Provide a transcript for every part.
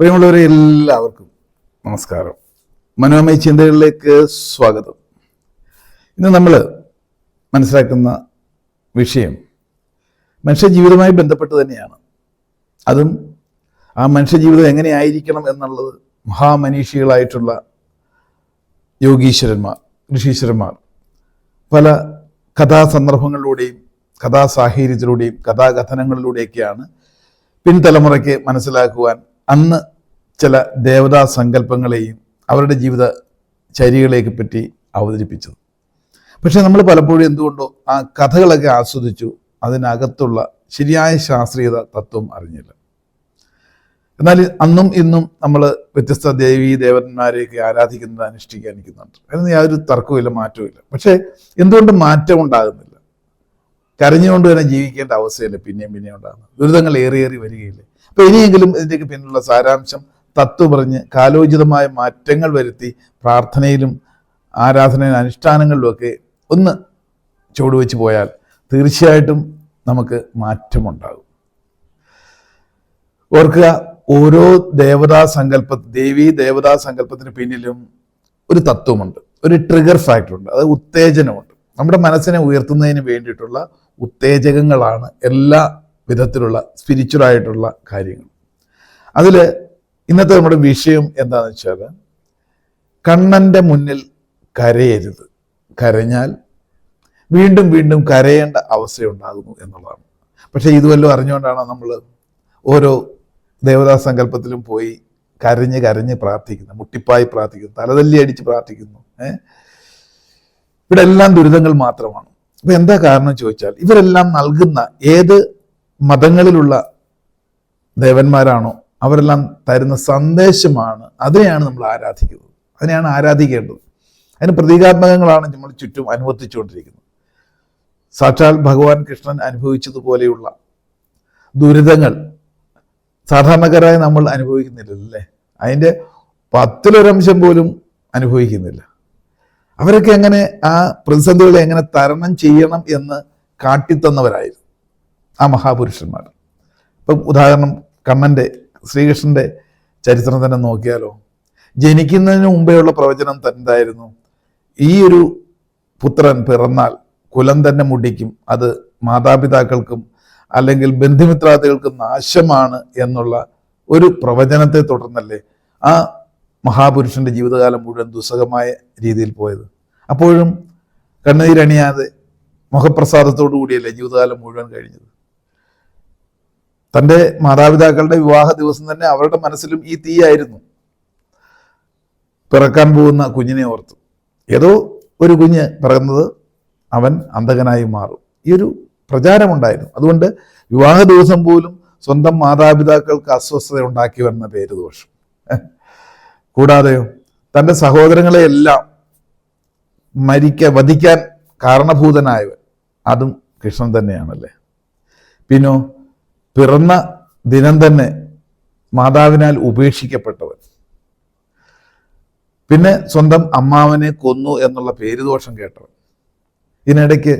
പ്രിയമുള്ളവരെ എല്ലാവർക്കും നമസ്കാരം. മനോമയ ചിന്തകളിലേക്ക് സ്വാഗതം. ഇന്ന് നമ്മൾ മനസ്സിലാക്കുന്ന വിഷയം മനുഷ്യ ജീവിതവുമായി ബന്ധപ്പെട്ട് തന്നെയാണ്. അതും ആ മനുഷ്യജീവിതം എങ്ങനെയായിരിക്കണം എന്നുള്ളത് മഹാമനീഷികളായിട്ടുള്ള യോഗീശ്വരന്മാർ ഋഷീശ്വരന്മാർ പല കഥാസന്ദർഭങ്ങളിലൂടെയും കഥാസാഹചര്യത്തിലൂടെയും കഥാകഥനങ്ങളിലൂടെയൊക്കെയാണ് പിൻതലമുറയ്ക്ക് മനസ്സിലാക്കുവാൻ അന്ന് ചില ദേവതാ സങ്കല്പങ്ങളെയും അവരുടെ ജീവിത ചര്യകളെയൊക്കെ പറ്റി അവതരിപ്പിച്ചത്. പക്ഷെ നമ്മൾ പലപ്പോഴും എന്തുകൊണ്ടോ ആ കഥകളൊക്കെ ആസ്വദിച്ചു അതിനകത്തുള്ള ശരിയായ ശാസ്ത്രീയത തത്വം അറിഞ്ഞില്ല. എന്നാൽ അന്നും ഇന്നും നമ്മൾ വ്യത്യസ്ത ദേവീ ദേവന്മാരെയൊക്കെ ആരാധിക്കുന്നത് അനുഷ്ഠിക്കാനിരിക്കുന്നുണ്ട് അതിന് യാതൊരു തർക്കവുമില്ല മാറ്റവുമില്ല. പക്ഷേ എന്തുകൊണ്ട് മാറ്റം ഉണ്ടാകുന്നില്ല കരഞ്ഞുകൊണ്ട് തന്നെ ജീവിക്കേണ്ട അവസ്ഥയല്ലേ പിന്നെയും പിന്നെയും ഉണ്ടാകുന്നത്? ദുരിതങ്ങൾ ഏറിയേറി വരികയില്ലേ? അപ്പൊ ഇനിയെങ്കിലും ഇതിന്റെയൊക്കെ പിന്നിലുള്ള സാരാംശം തത്വ പറഞ്ഞ് കാലോചിതമായ മാറ്റങ്ങൾ വരുത്തി പ്രാർത്ഥനയിലും ആരാധനയിലും അനുഷ്ഠാനങ്ങളിലുമൊക്കെ ഒന്ന് ചുവടുവെച്ച് പോയാൽ തീർച്ചയായിട്ടും നമുക്ക് മാറ്റമുണ്ടാകും. ഓർക്കുക ഓരോ ദേവതാ സങ്കല്പ ദേവി ദേവതാ സങ്കല്പത്തിന് പിന്നിലും ഒരു തത്വമുണ്ട്. ഒരു ട്രിഗർ ഫാക്ടർ ഉണ്ട്. അത് ഉത്തേജനമുണ്ട്. നമ്മുടെ മനസ്സിനെ ഉയർത്തുന്നതിന് വേണ്ടിയിട്ടുള്ള ഉത്തേജകങ്ങളാണ് എല്ലാ വിധത്തിലുള്ള സ്പിരിച്വൽ ആയിട്ടുള്ള കാര്യങ്ങൾ. അതിൽ ഇന്നത്തെ നമ്മുടെ വിഷയം എന്താണെന്ന് വെച്ചാൽ കണ്ണന്റെ മുന്നിൽ കരയരുത്. കരഞ്ഞാൽ വീണ്ടും വീണ്ടും കരയേണ്ട അവസ്ഥയുണ്ടാകുന്നു എന്നുള്ളതാണ്. പക്ഷേ ഇതുവല്ലോ അറിഞ്ഞുകൊണ്ടാണ് നമ്മൾ ഓരോ ദേവതാ സങ്കല്പത്തിലും പോയി കരഞ്ഞ് കരഞ്ഞ് പ്രാർത്ഥിക്കുന്നു മുട്ടിപ്പായി പ്രാർത്ഥിക്കുന്നു തലതല്ലി അടിച്ച് പ്രാർത്ഥിക്കുന്നു ഏഹ് ഇവിടെ എല്ലാം ദുരിതങ്ങൾ മാത്രമാണ്. അപ്പൊ എന്താ കാരണം ചോദിച്ചാൽ ഇവരെല്ലാം നൽകുന്ന ഏത് മതങ്ങളിലുള്ള ദേവന്മാരാണോ? അവരെല്ലാം തരുന്ന സന്ദേശമാണ്. അതിനെയാണ് നമ്മൾ ആരാധിക്കുന്നത്. അതിനെയാണ് ആരാധിക്കേണ്ടത്. അതിന് പ്രതീകാത്മകങ്ങളാണ് നമ്മൾ ചുറ്റും അനുവർത്തിച്ചുകൊണ്ടിരിക്കുന്നത്. സാക്ഷാൽ ഭഗവാൻ കൃഷ്ണൻ അനുഭവിച്ചതുപോലെയുള്ള ദുരിതങ്ങൾ സാധാരണക്കാരായി നമ്മൾ അനുഭവിക്കുന്നില്ലല്ലേ? അതിന്റെ പത്തിലൊരംശം പോലും അനുഭവിക്കുന്നില്ല. അവരൊക്കെ എങ്ങനെ ആ പ്രതിസന്ധികളെ എങ്ങനെ തരണം ചെയ്യണം എന്ന് കാട്ടിത്തന്നവരായിരുന്നു. ആ മഹാപുരുഷന്മാർ. ഇപ്പം ഉദാഹരണം കണ്ണന്റെ ശ്രീകൃഷ്ണന്റെ ചരിത്രം തന്നെ നോക്കിയാലോ. ജനിക്കുന്നതിന് മുമ്പേയുള്ള പ്രവചനം എന്തായിരുന്നു ഈ ഒരു പുത്രൻ പിറന്നാൽ കുലം തന്നെ മുടിക്കും. അത് മാതാപിതാക്കൾക്കും അല്ലെങ്കിൽ ബന്ധുമിത്രാദികൾക്കും നാശമാണ് എന്നുള്ള ഒരു പ്രവചനത്തെ തുടർന്നല്ലേ ആ മഹാപുരുഷന്റെ ജീവിതകാലം മുഴുവൻ ദുസ്സഹമായ രീതിയിൽ പോയത്. അപ്പോഴും കണ്ണീരണിയാതെ മുഖപ്രസാദത്തോടു കൂടിയല്ലേ ജീവിതകാലം മുഴുവൻ കഴിഞ്ഞത്? തന്റെ മാതാപിതാക്കളുടെ വിവാഹ ദിവസം തന്നെ അവരുടെ മനസ്സിലും ഈ തീയായിരുന്നു പിറക്കാൻ പോകുന്ന കുഞ്ഞിനെ ഓർത്ത്. ഏതോ ഒരു കുഞ്ഞ് പിറന്നത് അവൻ അന്ധകനായി മാറും. ഈ ഒരു പ്രചാരമുണ്ടായിരുന്നു. അതുകൊണ്ട് വിവാഹ ദിവസം പോലും സ്വന്തം മാതാപിതാക്കൾക്ക് അസ്വസ്ഥത ഉണ്ടാക്കി വരുന്ന പേര് ദോഷം. കൂടാതെയോ തന്റെ സഹോദരങ്ങളെയെല്ലാം മരിക്ക വധിക്കാൻ കാരണഭൂതനായവൻ. അതും കൃഷ്ണൻ തന്നെയാണല്ലേ? പിന്നോ പിറന്ന ദിനം തന്നെ മാതാവിനാൽ ഉപേക്ഷിക്കപ്പെട്ടവൻ. പിന്നെ സ്വന്തം അമ്മാവനെ കൊന്നു എന്നുള്ള പേരുദോഷം കേട്ടവൻ. ഇതിനിടയ്ക്ക്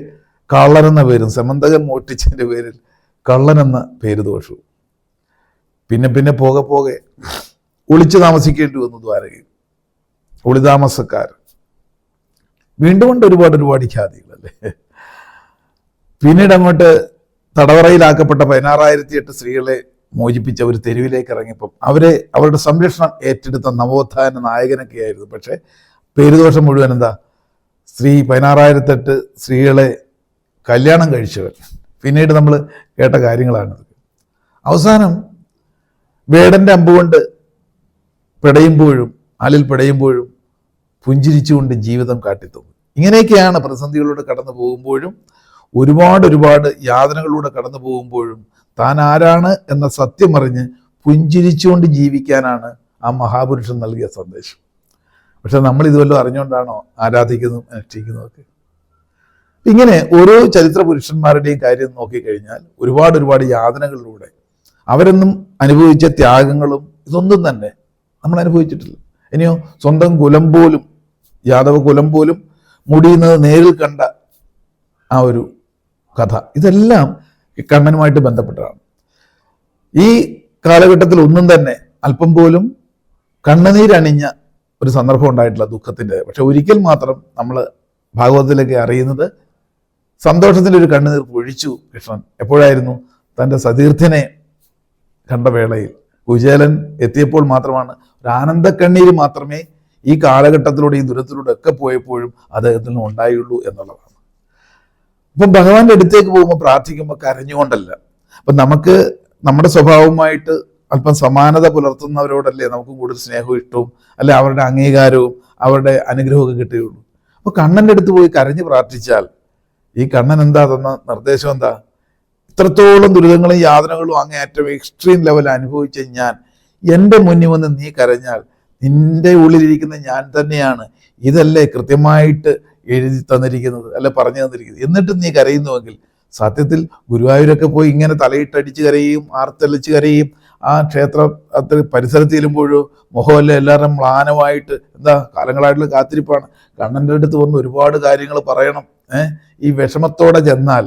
കള്ളൻ എന്ന പേരും സമന്തകൻ മോട്ടിച്ചതിന്റെ പേരിൽ കള്ളൻ എന്ന പേരുദോഷവും. പിന്നെ പിന്നെ പോകെ പോകെ ഒളിച്ചു താമസിക്കേണ്ടി വന്നു ദ്വാരകയിൽ. ഒളിതാമസക്കാർ വീണ്ടും കൊണ്ട് ഒരുപാട് ഒരുപാട് ഖ്യാതികളല്ലേ? പിന്നീട് അങ്ങോട്ട് തടവറയിലാക്കപ്പെട്ട പതിനാറായിരത്തി എട്ട് സ്ത്രീകളെ മോചിപ്പിച്ച ഒരു തെരുവിലേക്ക് ഇറങ്ങിയപ്പം അവരെ അവരുടെ സംരക്ഷണം ഏറ്റെടുത്ത നവോത്ഥാന നായകനൊക്കെയായിരുന്നു. പക്ഷേ പേരുദോഷം മുഴുവൻ എന്താ? സ്ത്രീ പതിനാറായിരത്തെട്ട് സ്ത്രീകളെ കല്യാണം കഴിച്ചവൻ. പിന്നീട് നമ്മൾ കേട്ട കാര്യങ്ങളാണിത് അവസാനം വേടന്റെ അമ്പുകൊണ്ട് പിടയുമ്പോഴും ആലിൽ പിടയുമ്പോഴും പുഞ്ചിരിച്ചുകൊണ്ട് ജീവിതം കാട്ടിത്തന്നു. ഇങ്ങനെയൊക്കെയാണ് പ്രതിസന്ധികളിലൂടെ കടന്നു പോകുമ്പോഴും ഒരുപാട് ഒരുപാട് യാതനകളിലൂടെ കടന്നു പോകുമ്പോഴും താൻ ആരാണ് എന്ന സത്യം അറിഞ്ഞ് പുഞ്ചിരിച്ചുകൊണ്ട് ജീവിക്കാനാണ് ആ മഹാപുരുഷൻ നൽകിയ സന്ദേശം. പക്ഷെ നമ്മൾ ഇതുവല്ലോ അറിഞ്ഞുകൊണ്ടാണോ ആരാധിക്കുന്നതും അനുഷ്ഠിക്കുന്നതൊക്കെ ഇങ്ങനെ ഓരോ ചരിത്ര പുരുഷന്മാരുടെയും കാര്യം നോക്കിക്കഴിഞ്ഞാൽ ഒരുപാട് ഒരുപാട് യാതനകളിലൂടെ അവരെന്നും അനുഭവിച്ച ത്യാഗങ്ങളും ഇതൊന്നും തന്നെ നമ്മൾ അനുഭവിച്ചിട്ടില്ല. ഇനിയോ സ്വന്തം കുലം പോലും യാദവ കുലം പോലും മുടിയുന്നത് നേരിൽ കണ്ട ആ ഒരു കഥ. ഇതെല്ലാം ഈ കണ്ണനുമായിട്ട് ബന്ധപ്പെട്ടതാണ്. ഈ കാലഘട്ടത്തിൽ ഒന്നും തന്നെ അല്പം പോലും കണ്ണുനീരണിഞ്ഞ ഒരു സന്ദർഭം ഉണ്ടായിട്ടില്ല ദുഃഖത്തിന്റെ പക്ഷെ ഒരിക്കൽ മാത്രം നമ്മൾ ഭാഗവതത്തിലേക്ക് അറിയുന്നത് സന്തോഷത്തിന്റെ ഒരു കണ്ണുനീർ ഒഴിച്ചു കൃഷ്ണൻ. എപ്പോഴായിരുന്നു? തന്റെ സതീർത്ഥനെ കണ്ട വേളയിൽ. കുചേലൻ എത്തിയപ്പോൾ മാത്രമാണ് ഒരു ആനന്ദക്കണ്ണീര് മാത്രമേ ഈ കാലഘട്ടത്തിലൂടെ ഈ ദുരത്തിലൂടെ ഒക്കെ പോയപ്പോഴും അദ്ദേഹത്തിന് ഉണ്ടായുള്ളൂ എന്നുള്ളതാണ്. അപ്പം ഭഗവാന്റെ അടുത്തേക്ക് പോകുമ്പോൾ പ്രാർത്ഥിക്കുമ്പോൾ കരഞ്ഞുകൊണ്ടല്ല. അപ്പം നമുക്ക് നമ്മുടെ സ്വഭാവവുമായിട്ട് അല്പം സമാനത പുലർത്തുന്നവരോടല്ലേ നമുക്ക് കൂടുതൽ സ്നേഹവും ഇഷ്ടവും അല്ലെ അവരുടെ അംഗീകാരവും അവരുടെ അനുഗ്രഹമൊക്കെ കിട്ടുകയുള്ളൂ. അപ്പോൾ കണ്ണന്റെ അടുത്ത് പോയി കരഞ്ഞ് പ്രാർത്ഥിച്ചാൽ ഈ കണ്ണൻ എന്താ തന്ന നിർദ്ദേശം എന്താ? ഇത്രത്തോളം ദുരിതങ്ങളും യാതനകളും അങ്ങേയറ്റം എക്സ്ട്രീം ലെവൽ അനുഭവിച്ച ഞാൻ എന്റെ മുന്നിൽ വന്ന് നീ കരഞ്ഞാൽ നിന്റെ ഉള്ളിലിരിക്കുന്ന ഞാൻ തന്നെയാണ്. ഇതല്ലേ കൃത്യമായിട്ട് എഴുതി തന്നിരിക്കുന്നത് അല്ല പറഞ്ഞു തന്നിരിക്കുന്നത്. എന്നിട്ടും നീ കരയുന്നുവെങ്കിൽ സത്യത്തിൽ ഗുരുവായൂരൊക്കെ പോയി ഇങ്ങനെ തലയിട്ടടിച്ച് കരയും ആർത്തലിച്ച് കരയും. ആ ക്ഷേത്ര പരിസരത്ത് ചെല്ലുമ്പോഴും മുഖമല്ല എല്ലാവരും മ്ലാനമായിട്ട് എന്താ കാലങ്ങളായിട്ടുള്ള കാത്തിരിപ്പാണ്. കണ്ണന്റെ അടുത്ത് വന്ന് ഒരുപാട് കാര്യങ്ങൾ പറയണം. ഈ വിഷമത്തോടെ ചെന്നാൽ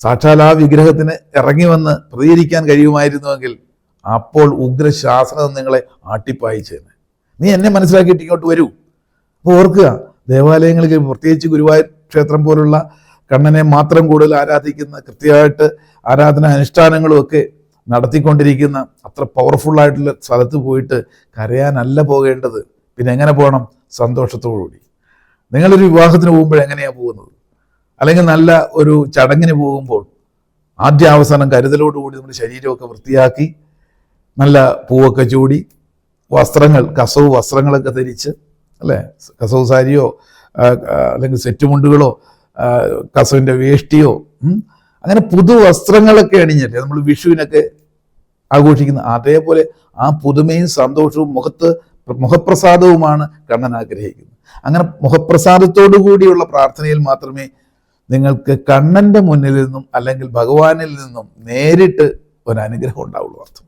സാക്ഷാൽ ആ വിഗ്രഹത്തിന് ഇറങ്ങി വന്ന് പ്രതികരിക്കാൻ കഴിയുമായിരുന്നുവെങ്കിൽ അപ്പോൾ ഉഗ്രശാസനം നിങ്ങളെ ആട്ടിപ്പായിച്ചേനെ. നീ എന്നെ മനസ്സിലാക്കിയിട്ട് ഇങ്ങോട്ട് വരൂ. അപ്പോൾ ഓർക്കുക ദേവാലയങ്ങളിൽ പ്രത്യേകിച്ച് ഗുരുവായൂർ ക്ഷേത്രം പോലുള്ള കണ്ണനെ മാത്രം കൂടുതൽ ആരാധിക്കുന്ന കൃത്യമായിട്ട് ആരാധന അനുഷ്ഠാനങ്ങളും ഒക്കെ നടത്തിക്കൊണ്ടിരിക്കുന്ന അത്ര പവർഫുള്ളായിട്ടുള്ള സ്ഥലത്ത് പോയിട്ട് കരയാനല്ല പോകേണ്ടത്. പിന്നെ എങ്ങനെ പോകണം? സന്തോഷത്തോടുകൂടി. നിങ്ങളൊരു വിവാഹത്തിന് പോകുമ്പോൾ എങ്ങനെയാണ് പോകുന്നത്? അല്ലെങ്കിൽ നല്ല ഒരു ചടങ്ങിന് പോകുമ്പോൾ ആദ്യ അവസാനം കരുതലോടുകൂടി നമ്മുടെ ശരീരമൊക്കെ വൃത്തിയാക്കി നല്ല പൂവൊക്കെ ചൂടി വസ്ത്രങ്ങൾ കസവ് വസ്ത്രങ്ങളൊക്കെ ധരിച്ച് അല്ലേ? കസവ് സാരിയോ ആ, ആ, അല്ലെങ്കിൽ സെറ്റ് മുണ്ടുകളോ കസവിന്റെ വേഷ്ടിയോ അങ്ങനെ പുതു വസ്ത്രങ്ങളൊക്കെ അണിഞ്ഞല്ലേ നമ്മൾ വിഷുവിനൊക്കെ ആഘോഷിക്കുന്ന അതേപോലെ ആ പുതുമയും സന്തോഷവും മുഖത്ത് മുഖപ്രസാദവുമാണ് കണ്ണൻ ആഗ്രഹിക്കുന്നത്. അങ്ങനെ മുഖപ്രസാദത്തോടു കൂടിയുള്ള പ്രാർത്ഥനയിൽ മാത്രമേ നിങ്ങൾക്ക് കണ്ണന്റെ മുന്നിൽ നിന്നും അല്ലെങ്കിൽ ഭഗവാനിൽ നിന്നും നേരിട്ട് ഒരു അനുഗ്രഹം ഉണ്ടാവുള്ളൂ. അർത്ഥം.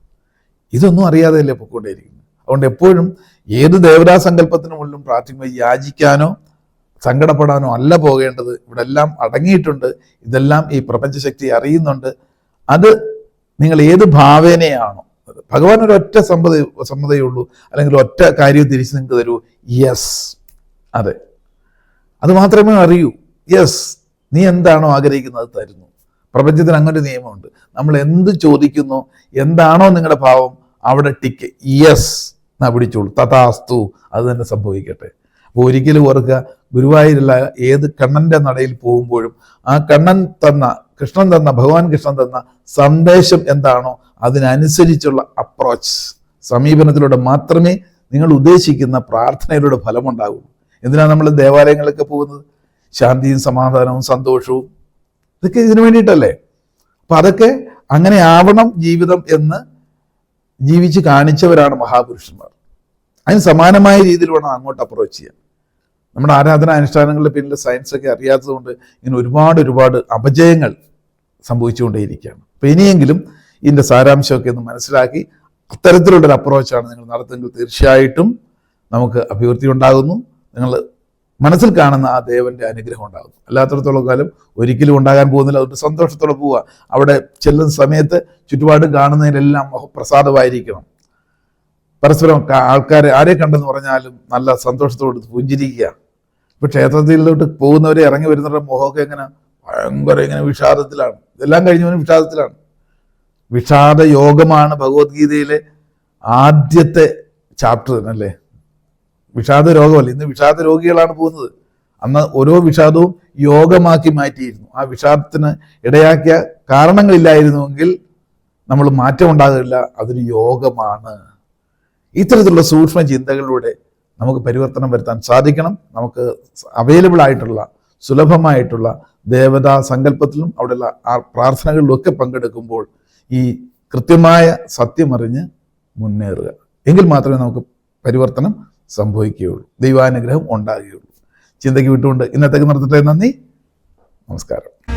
ഇതൊന്നും അറിയാതെയല്ലേ പൊക്കോണ്ടേയിരിക്കുന്നത് അതുകൊണ്ട് എപ്പോഴും ഏത് ദേവതാ സങ്കല്പത്തിന് മുന്നിലും പ്രാർത്ഥിക്കുമ്പോൾ യാചിക്കാനോ സങ്കടപ്പെടാനോ അല്ല പോകേണ്ടത്. ഇവിടെ എല്ലാം അടങ്ങിയിട്ടുണ്ട്. ഇതെല്ലാം ഈ പ്രപഞ്ചശക്തി അറിയുന്നുണ്ട്. അത് നിങ്ങൾ ഏത് ഭാവേനയാണോ ഭഗവാൻ ഒരു ഒറ്റ സമ്മത സമ്മതയേ ഉള്ളൂ. അല്ലെങ്കിൽ ഒറ്റ കാര്യം തിരിച്ച് നിങ്ങൾക്ക് തരൂ. യെസ്. അതെ. അത് മാത്രമേ അറിയൂ. യെസ്. നീ എന്താണോ ആഗ്രഹിക്കുന്നത് തരുന്നു. പ്രപഞ്ചത്തിന് അങ്ങനെ നിയമമുണ്ട്. നമ്മൾ എന്ത് ചോദിക്കുന്നു എന്താണോ നിങ്ങളുടെ ഭാവം അവിടെ ടിക്ക്. യെസ്. എന്നാ പിടിച്ചോളൂ. തഥാസ്തു അത് തന്നെ സംഭവിക്കട്ടെ. അപ്പോൾ ഒരിക്കലും ഓർക്കുക ഗുരുവായൂരുള്ള ഏത് കണ്ണന്റെ നടയിൽ പോകുമ്പോഴും ആ കണ്ണൻ തന്ന കൃഷ്ണൻ തന്ന ഭഗവാൻ കൃഷ്ണൻ തന്ന സന്ദേശം എന്താണോ അതിനനുസരിച്ചുള്ള അപ്രോച്ച് സമീപനത്തിലൂടെ മാത്രമേ നിങ്ങൾ ഉദ്ദേശിക്കുന്ന പ്രാർത്ഥനയിലൂടെ ഫലമുണ്ടാകുള്ളൂ. എന്തിനാണ് നമ്മൾ ദേവാലയങ്ങളിലൊക്കെ പോകുന്നത്? ശാന്തിയും സമാധാനവും സന്തോഷവും. ഇതൊക്കെ ഇതിനു വേണ്ടിയിട്ടല്ലേ? അപ്പം അതൊക്കെ അങ്ങനെ ആവണം ജീവിതം എന്ന് ജീവിച്ച് കാണിച്ചവരാണ് മഹാപുരുഷന്മാർ. അതിന് സമാനമായ രീതിയിൽ വേണം അങ്ങോട്ട് അപ്രോച്ച് ചെയ്യാൻ. നമ്മുടെ ആരാധന അനുഷ്ഠാനങ്ങളുടെ പിന്നിൽ സയൻസ് ഒക്കെ അറിയാത്തതുകൊണ്ട് ഇങ്ങനെ ഒരുപാട് ഒരുപാട് അപജയങ്ങൾ സംഭവിച്ചുകൊണ്ടേയിരിക്കുകയാണ്. അപ്പം ഇനിയെങ്കിലും ഇതിന്റെ സാരാംശമൊക്കെ ഒന്ന് മനസ്സിലാക്കി അത്തരത്തിലുള്ളൊരു അപ്രോച്ചാണ് നിങ്ങൾ നടത്തുമെങ്കിൽ തീർച്ചയായിട്ടും നമുക്ക് അഭിവൃദ്ധി ഉണ്ടാകുന്നു. നിങ്ങൾ മനസ്സിൽ കാണുന്ന ആ ദേവന്റെ അനുഗ്രഹം ഉണ്ടാകുന്നു. അല്ലാത്തടത്തോളം കാലം ഒരിക്കലും ഉണ്ടാകാൻ പോകുന്നില്ല. അതുകൊണ്ട് സന്തോഷത്തോടെ പോവുക. അവിടെ ചെല്ലുന്ന സമയത്ത് ചുറ്റുപാടും കാണുന്നതിലെല്ലാം പ്രസാദമായിരിക്കണം പരസ്പരം ആൾക്കാരെ ആരെ കണ്ടെന്ന് പറഞ്ഞാലും നല്ല സന്തോഷത്തോട് പുഞ്ചിരിക്കുക. ഇപ്പൊ ക്ഷേത്രത്തിലോട്ട് പോകുന്നവരെ ഇറങ്ങി വരുന്നവരുടെ മുഖമൊക്കെ എങ്ങനെ? ഭയങ്കര ഇങ്ങനെ വിഷാദത്തിലാണ്. ഇതെല്ലാം കഴിഞ്ഞവനും വിഷാദത്തിലാണ്. വിഷാദ യോഗമാണ് ഭഗവത്ഗീതയിലെ ആദ്യത്തെ ചാപ്റ്റർ അല്ലേ? വിഷാദ രോഗമല്ല ഇന്ന് വിഷാദ രോഗികളാണ് പോകുന്നത്. അന്ന് ഓരോ വിഷാദവും യോഗമാക്കി മാറ്റിയിരുന്നു. ആ വിഷാദത്തിന് ഇടയാക്കിയ കാരണങ്ങളില്ലായിരുന്നുവെങ്കിൽ നമ്മൾ മാറ്റം ഉണ്ടാകില്ല അതൊരു യോഗമാണ്. ഇത്തരത്തിലുള്ള സൂക്ഷ്മ ചിന്തകളിലൂടെ നമുക്ക് പരിവർത്തനം വരുത്താൻ സാധിക്കണം. നമുക്ക് അവൈലബിൾ ആയിട്ടുള്ള സുലഭമായിട്ടുള്ള ദേവതാ സങ്കല്പത്തിലും അവിടെയുള്ള ആ പ്രാർത്ഥനകളിലും ഒക്കെ പങ്കെടുക്കുമ്പോൾ ഈ കൃത്യമായ സത്യമറിഞ്ഞ് മുന്നേറുക. എങ്കിൽ മാത്രമേ നമുക്ക് പരിവർത്തനം സംഭവിക്കുകയുള്ളൂ. ദൈവാനുഗ്രഹം ഉണ്ടാകുകയുള്ളൂ. ചിന്തയ്ക്ക് വിട്ടുകൊണ്ട് ഇന്നത്തേക്ക് നിർത്തട്ടെ നന്ദി. നമസ്കാരം.